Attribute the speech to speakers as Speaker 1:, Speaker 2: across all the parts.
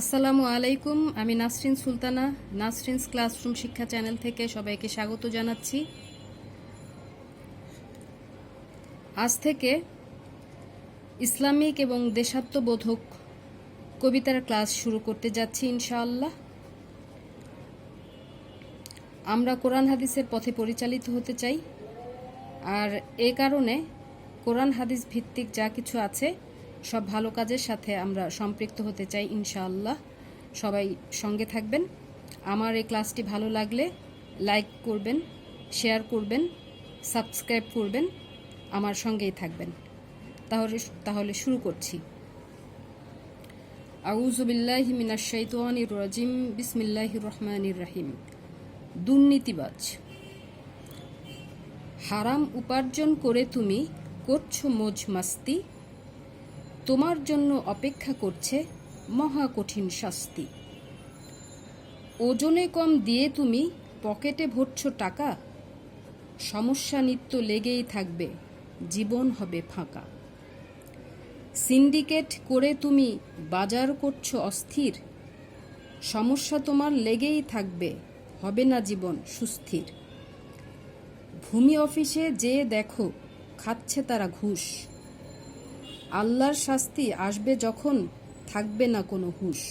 Speaker 1: আসসালামু আলাইকুম, আমি নাসরিন সুলতানা, নাসরিনস ক্লাসরুম শিক্ষা চ্যানেল থেকে সবাইকে স্বাগত জানাচ্ছি। আজ থেকে ইসলামিক এবং দেশাত্মবোধক কবিতার ক্লাস শুরু করতে যাচ্ছি ইনশাআল্লাহ। আমরা কোরআন হাদিসের পথে পরিচালিত হতে চাই। আর এ কারণে কোরআন হাদিস ভিত্তিক যা কিছু আছে সব ভালো কাজের সাথে আমরা সম্পৃক্ত হতে চাই ইনশাআল্লাহ। সবাই সঙ্গে থাকবেন। আমার এই ক্লাসটি ভালো লাগলে লাইক করবেন, শেয়ার করবেন, সাবস্ক্রাইব করবেন, আমার সঙ্গেই থাকবেন। তাহলে তাহলে শুরু করছি। আউজুবিল্লাহি মিনাশ শাইতানির রাজিম, বিসমিল্লাহির রহমানির রাহিম। দুর্নীতিবাজ। হারাম উপার্জন করে তুমি করছ মোজ মাস্তি তোমার জন্য অপেক্ষা করছে মহা কঠিন শাস্তি। ওজনে কম দিয়ে তুমি পকেটে ভরছো টাকা, সমস্যা নিত্য লেগেই থাকবে, জীবন হবে ফাঁকা। সিন্ডিকেট করে তুমি বাজার করছ অস্থির, সমস্যা তোমার লেগেই থাকবে, হবে না জীবন সুস্থির। ভূমি অফিসে যেয়ে দেখো, খাচ্ছে তারা ঘুষ। আল্লাহর শাস্তি আসবে যখন থাকবে না কোনো হুশ।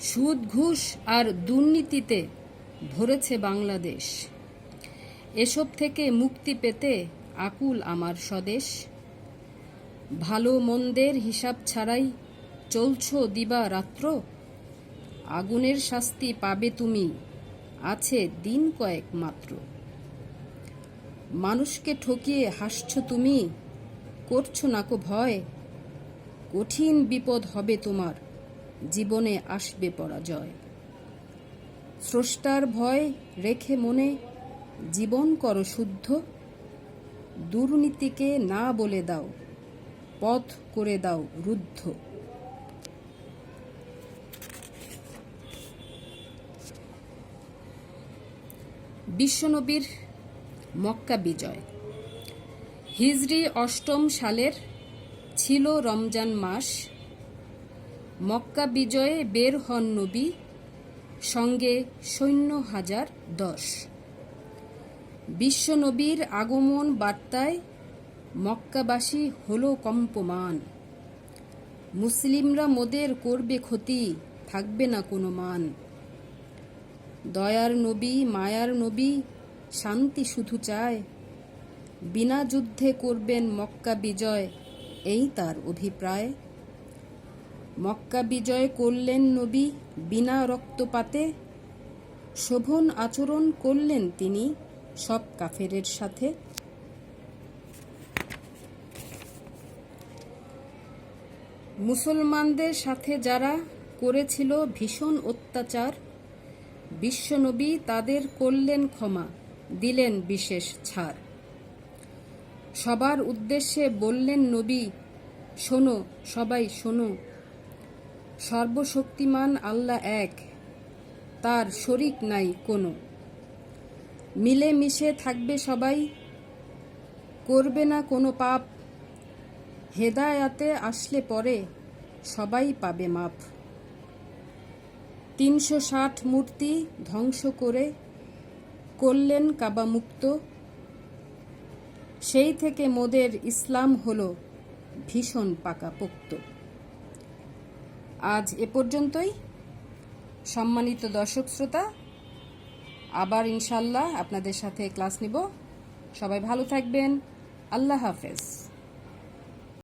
Speaker 1: সুদ, ঘুষ আর দুর্নীতিতে ভরেছে বাংলাদেশ। এসব থেকে মুক্তি পেতে আকুল আমার স্বদেশ। ভালো মন্দের হিসাব ছাড়াই চলছ দিবা রাত্র। আগুনের শাস্তি পাবে তুমি, আছে দিন কয়েক মাত্র। মানুষকে ঠকিয়ে হাসছ তুমি? করছ নাকো ভয়? কঠিন বিপদ হবে তোমার, জীবনে আসবে পরাজয়। স্রষ্টার ভয় রেখে মনে, জীবন করো শুদ্ধ। দুর্নীতিকে না বলে দাও, পথ করে দাও রুদ্ধ। বিশ্বনবীর মক্কা বিজয়। হিজরি অষ্টম সালের ছিল রমজান মাস। মক্কা বিজয়ে বের হন নবী, সঙ্গে সৈন্য হাজার দশ। বিশ্বনবীর আগমন বার্তায় মক্কাবাসী হল কম্পমান। মুসলিমরা মোদের করবে ক্ষতি, থাকবে না কোনো মান। দয়ার নবী, মায়ার নবী শান্তি শুধু চায়। বিনা যুদ্ধে করবেন মক্কা বিজয়, এই তার অভিপ্রায়। মক্কা বিজয় করলেন নবী বিনা রক্তপাতে, শোভন আচরণ করলেন তিনি সব কাফেরের সাথে। মুসলমানদের সাথে যারা করেছিল ভীষণ অত্যাচার, বিশ্বনবী তাদের করলেন ক্ষমা। দিলেন বিশেষ ছাড়। সবার উদ্দেশ্যে বললেন নবী, শোনো, সবাই শোনো। সর্বশক্তিমান আল্লাহ এক, তার শরিক নাই কোনো। মিলে মিশে থাকবে সবাই, করবে না কোনো পাপ। হেদায়াতে আসলে পরে সবাই পাবে মাপ। তিনশো ষাট মূর্তি ধ্বংস করে করলেন কাবা মুক্ত সেই থেকে মোদের ইসলাম হল ভীষণ পাকা পাকাপোক্ত। আজ এ পর্যন্তই। সম্মানিত দর্শক শ্রোতা, আবার ইনশাল্লাহ আপনাদের সাথে ক্লাস নিব। সবাই ভালো থাকবেন। আল্লাহ হাফেজ।